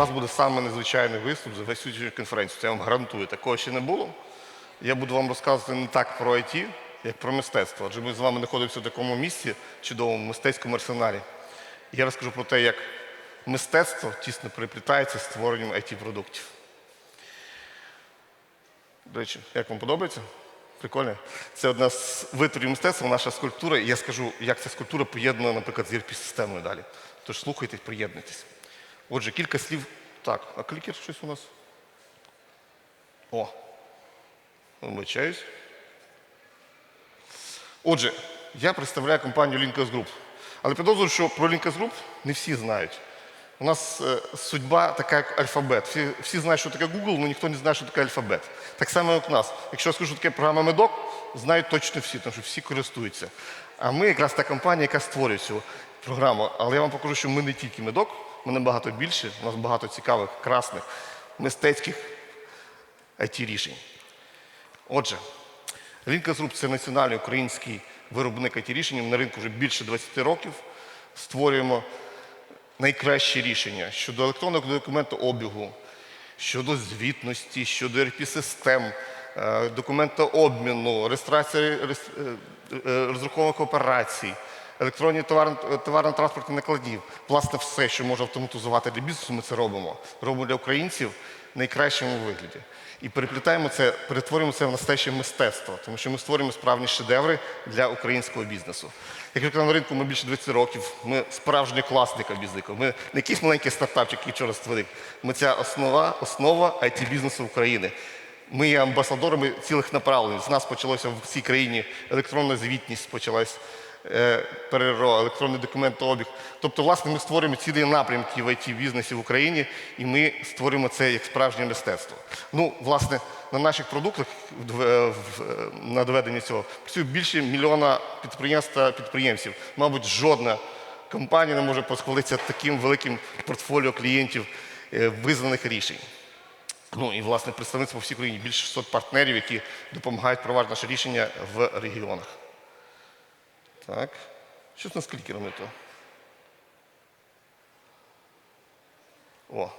вас буде саме незвичайний виступ за весь сьогоднішню конференцію. Це я вам гарантую. Такого ще не було. Я буду вам розказувати не так про IT, як про мистецтво. Адже ми з вами знаходимося в такому місці, чудовому мистецькому арсеналі. Я розкажу про те, як мистецтво тісно переплітається з створенням IT-продуктів. До речі, як вам подобається? Прикольно. Це одна з витворів мистецтва, наша скульптура. І я скажу, як ця скульптура поєднана, наприклад, з ERP-системою далі. Тож слухайте, приєднуйтесь. Отже, кілька слів. Так, а клікер щось у нас? О, вибачаюсь. Отже, я представляю компанію Linkers Group. Але підозрюю, що про Linkers Group не всі знають. У нас е, судьба така, як альфабет. Всі, всі знають, що таке Google, але ніхто не знає, що таке альфабет. Так само, як у нас. Якщо я скажу, таке програма Медок, знають точно всі, тому що всі користуються. А ми якраз та компанія, яка створює цю програму. Але я вам покажу, що ми не тільки медок, ми набагато більше, у нас багато цікавих, красних, мистецьких IT-рішень. Отже, Linkers Group – це національний український виробник IT-рішень. На ринку вже більше 20 років. Створюємо найкращі рішення щодо електронного документообігу, щодо звітності, щодо ERP-систем, е, документообміну, реєстрації реєс- е, е, розрахункових операцій, електронні товарно- товарно-транспортні накладів. Власне, все, що може автоматизувати для бізнесу, ми це робимо. Робимо для українців в найкращому вигляді. І переплітаємо це, перетворюємо це в настояще мистецтво, тому що ми створюємо справжні шедеври для українського бізнесу. Як на ринку ми більше 20 років, ми справжні класника бізнесу. Ми не якийсь маленький стартапчик, який вчора створив. Ми ця основа, основа IT-бізнесу України. Ми є амбасадорами цілих направлень. З нас почалося в цій країні електронна звітність, почалась ПРРО, електронний документообіг. Тобто, власне, ми створюємо цілі напрямки в IT-бізнесі в Україні, і ми створюємо це як справжнє мистецтво. Ну, власне, на наших продуктах в- в- на доведенні цього працює більше мільйона підприємств та підприємців. Мабуть, жодна компанія не може похвалитися таким великим портфоліо клієнтів е, визнаних рішень. Ну і власне представництво всій країні більше 600 партнерів, які допомагають провадити наше рішення в регіонах. Так. Що з нас клікерами то? О.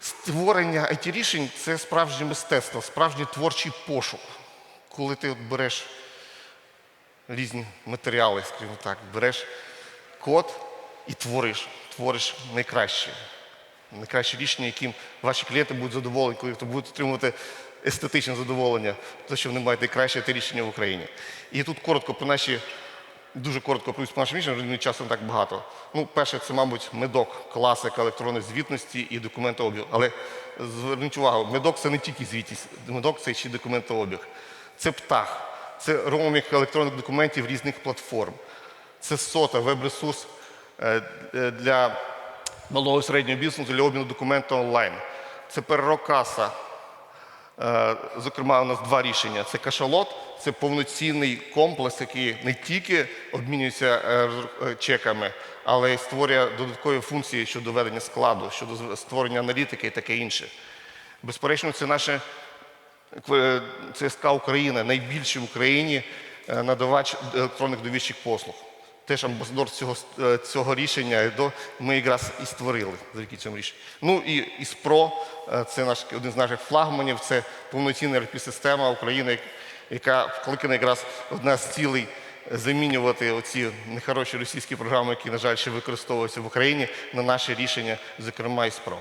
Створення IT-рішень це справжнє мистецтво, справжній творчий пошук. Коли ти от береш різні матеріали, скажімо так, береш код і твориш, твориш найкраще. Найкраще рішення, яким ваші клієнти будуть задоволені, коли будуть отримувати естетичне задоволення, те, що вони мають найкраще те рішення в Україні. І тут коротко про наші, дуже коротко про наші рішення, не так багато. Ну, перше, це, мабуть, медок, класика електронної звітності і документообіг. Але зверніть увагу, медок це не тільки звітність, медок це ще документообіг. Це птах, це роумінг електронних документів різних платформ. Це сота, веб-ресурс е, е, для малого і середнього бізнесу для обміну документів онлайн. Це перерокаса. Е, Зокрема, у нас два рішення: це кашалот, це повноцінний комплекс, який не тільки обмінюється е, е, чеками, але й створює додаткові функції щодо ведення складу, щодо створення аналітики і таке інше. Безперечно, це наше Кв- ЦСК Україна, найбільший в Україні надавач електронних довірчих послуг. Теж амбасадор цього, е, цього рішення ми якраз і створили завдяки цьому рішенню. Ну і ІСПРО, е, це наш один з наших флагманів, це повноцінна РП-система України, яка вкликана якраз одна з цілей замінювати оці нехороші російські програми, які, на жаль, ще використовуються в Україні, на наші рішення, зокрема ІСПРО.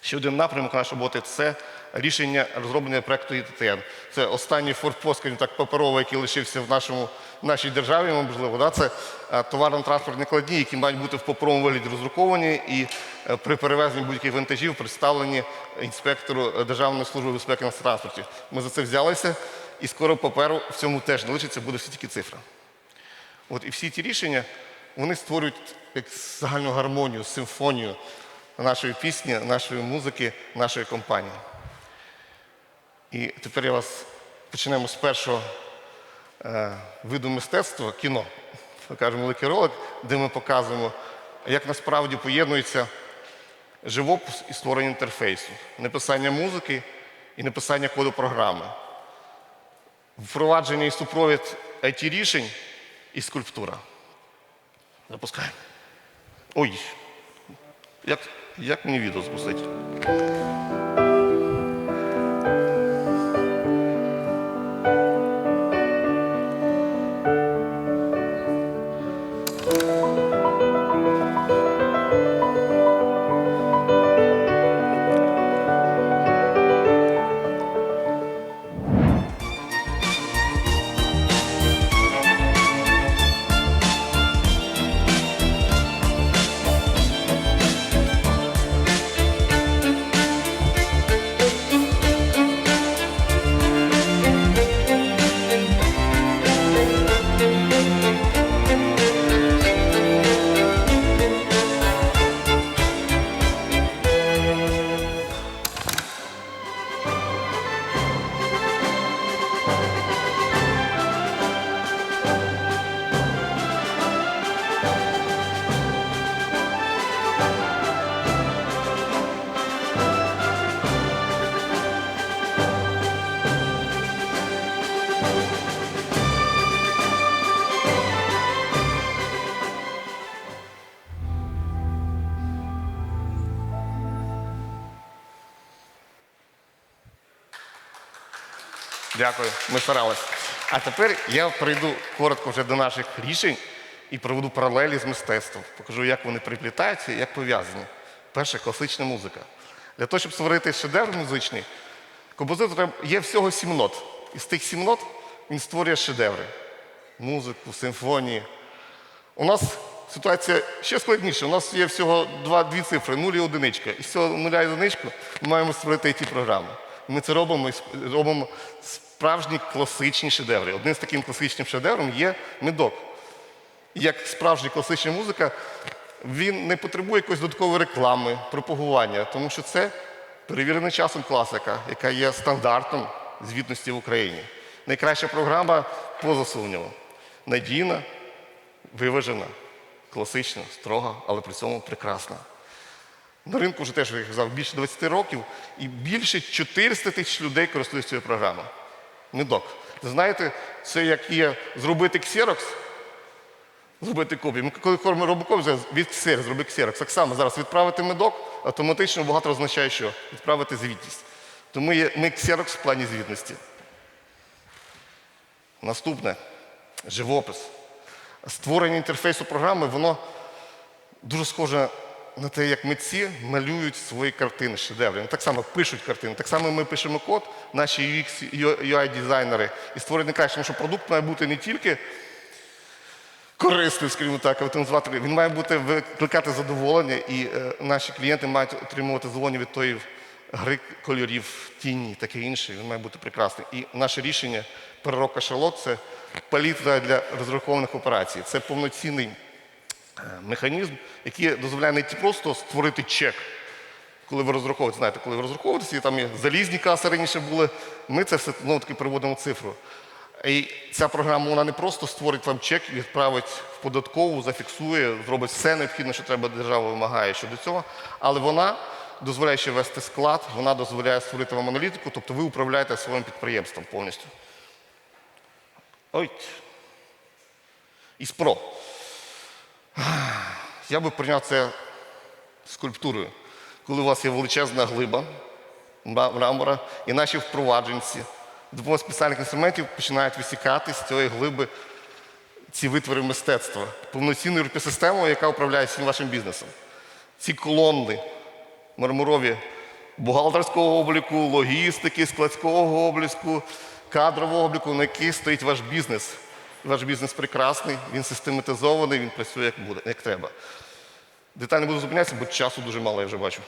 Ще один напрямок нашої роботи це рішення розроблення проекту ІТТН. Це останній форпост, так, паперовий, який лишився в нашому, нашій державі, можливо. Да? Це е, товарно-транспортні кладні, які мають бути в паперовому вигляді роздруковані і е, при перевезенні будь-яких вантажів представлені інспектору е, Державної служби безпеки на транспорті. Ми за це взялися, і скоро паперу в цьому теж не лишиться, буде все тільки цифра. От і всі ті рішення вони створюють як загальну гармонію, симфонію нашої пісні, нашої музики, нашої компанії. І тепер я вас почнемо з першого виду мистецтва кіно. Покажемо великий ролик, де ми показуємо, як насправді поєднується живопис і створення інтерфейсу, написання музики і написання коду програми, впровадження і супровід it рішень і скульптура. Запускаємо. Ой. Як, як мені відео запустити? Дякую, ми старалися. А тепер я прийду коротко вже до наших рішень і проведу паралелі з мистецтвом. Покажу, як вони приплітаються і як пов'язані. Перше класична музика. Для того, щоб створити шедевр музичний, композитор є всього сім нот. Із тих сім нот він створює шедеври. Музику, симфонії. У нас ситуація ще складніша. У нас є всього два, дві цифри, нуль і одиничка. І з цього нуля і одиничку ми маємо створити it програму Ми це робимо робимо справжні класичні шедеври. Одним з таким класичним шедевром є медок. Як справжня класична музика, він не потребує якоїсь додаткової реклами, пропагування, тому що це перевірена часом класика, яка є стандартом звітності в Україні. Найкраща програма поза сумнівом. Надійна, виважена, класична, строга, але при цьому прекрасна. На ринку вже теж, як я казав, більше 20 років і більше 400 тисяч людей користуються цією програмою. Медок. Знаєте, це як є зробити ксерокс, зробити копію. Ми коли робимо копію, від ксер, зроби ксерокс. Так само зараз відправити медок автоматично багато означає, що відправити звітність. Тому є, ми ксерокс в плані звітності. Наступне живопис. Створення інтерфейсу програми, воно дуже схоже на те, як митці малюють свої картини, шедеври. Вони так само пишуть картини. Так само ми пишемо код, наші UX, UI-дизайнери, і створюють найкраще, тому що продукт має бути не тільки корисним, скажімо так, автоматизувати. Він має бути викликати задоволення, і е, наші клієнти мають отримувати задоволення від тої гри кольорів, тіні, таке інше. Він має бути прекрасний. І наше рішення переробка шалот це палітра для розрахованих операцій. Це повноцінний механізм, який дозволяє не просто створити чек. Коли ви розраховуєте, знаєте, коли ви розраховуєтеся, і там і залізні каси раніше були, ми це все знову таки переводимо в цифру. І ця програма вона не просто створить вам чек, відправить в податкову, зафіксує, зробить все необхідне, що треба держава вимагає щодо цього, але вона дозволяє ще вести склад, вона дозволяє створити вам аналітику, тобто ви управляєте своїм підприємством повністю. Ой. Іспро. Я би прийняв це скульптурою, коли у вас є величезна глиба мрамора, і наші впровадженці допомогою спеціальних інструментів починають висікати з цієї глиби ці витвори мистецтва, повноцінну систему, яка управляє всім вашим бізнесом. Ці колонни мармурові бухгалтерського обліку, логістики, складського обліку, кадрового обліку, на яких стоїть ваш бізнес. Ваш бізнес прекрасний, він систематизований, він працює як буде, як треба. Детально буду зупинятися, бо часу дуже мало, я вже бачу.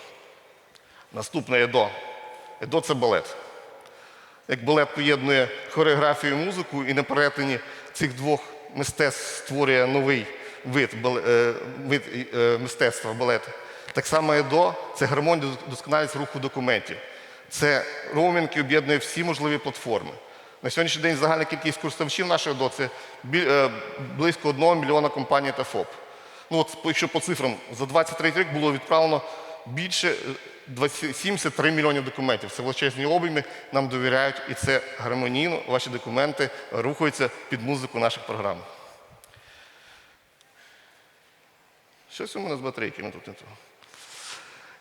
Наступне ЕДО. ЕДО це балет. Як балет поєднує хореографію і музику, і на перетині цих двох мистецтв створює новий вид, е, вид е, мистецтва балету. Так само ЕДО це гармонія досконалість руху документів. Це роумінг, який об'єднує всі можливі платформи. На сьогоднішній день загальна кількість користувачів нашої ДО це е, близько 1 мільйона компаній та ФОП. Ну от, якщо по цифрам, за 23 рік було відправлено більше е, 20 73 мільйонів документів. Це величезні обійми, нам довіряють, і це гармонійно. Ваші документи рухаються під музику наших програм. Щось у мене з батарейками тут не то.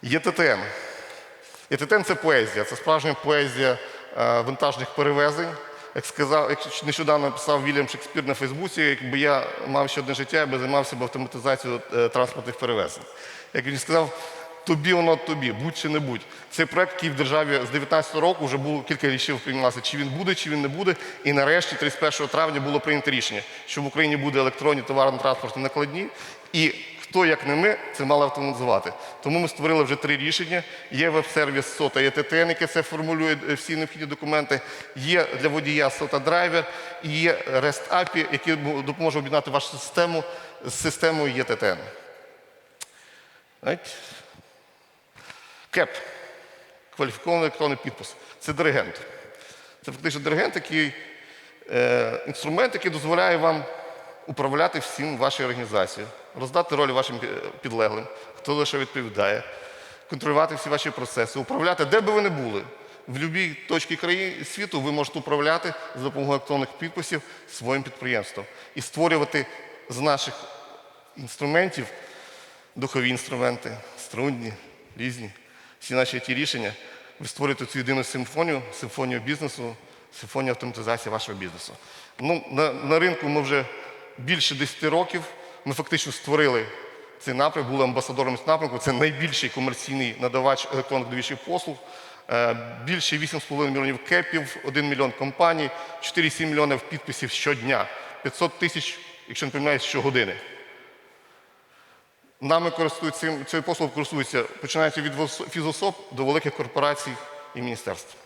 Є ТТН. Це поезія, це справжня поезія е, вантажних перевезень. Як сказав, як нещодавно писав Вільям Шекспір на Фейсбуці, якби я мав ще одне життя, я би займався б автоматизацією е, транспортних перевезень. Як він сказав, not to be, будь чи не будь. Цей проект, який в державі з 19 року вже було кілька рішень приймалося, чи він буде, чи він не буде. І нарешті, 31 травня, було прийнято рішення, що в Україні буде електронні товарно-транспортні накладні. І хто, як не ми, це мали автоматизувати. Тому ми створили вже три рішення. Є веб-сервіс СОТА і ТТН, який це формулює е, всі необхідні документи. Є для водія СОТА драйвер і є REST API, який допоможе об'єднати вашу систему з системою ЄТТН. КЕП кваліфікований електронний підпис. Це диригент. Це фактично диригент, який е, інструмент, який дозволяє вам управляти всім в вашій організації, роздати ролі вашим е, підлеглим, хто лише відповідає, контролювати всі ваші процеси, управляти, де би ви не були. В будь-якій точці країни світу ви можете управляти за допомогою електронних підписів своїм підприємством і створювати з наших інструментів духові інструменти, струнні, різні. Всі наші ті рішення, ви створюєте цю єдину симфонію, симфонію бізнесу, симфонію автоматизації вашого бізнесу. Ну, на, на ринку ми вже більше 10 років. Ми фактично створили цей напрямок, були амбасадором цього напрямку. Це найбільший комерційний надавач електронних довічих послуг. Е, Більше 8,5 мільйонів кепів, 1 мільйон компаній, 4,7 мільйонів підписів щодня, 500 тисяч, якщо не помиляюсь, щогодини. Нами користуються цією послугою користуються починаючи від фізособ до великих корпорацій і міністерств.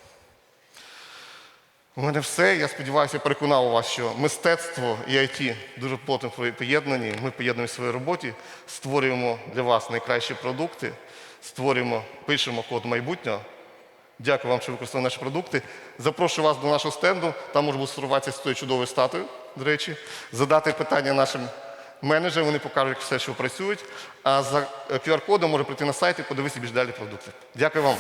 У мене все. Я сподіваюся, переконав вас, що мистецтво і IT дуже плотно поєднані. Ми поєднуємо в своїй роботі, створюємо для вас найкращі продукти, створюємо, пишемо код майбутнього. Дякую вам, що використовували наші продукти. Запрошую вас до нашого стенду. Там може бути сформуватися з тою чудовою статуєю, до речі, задати питання нашим менеджерам, вони покажуть, все, що працюють. А за QR-кодом може прийти на сайт і подивитися більш далі продукти. Дякую вам.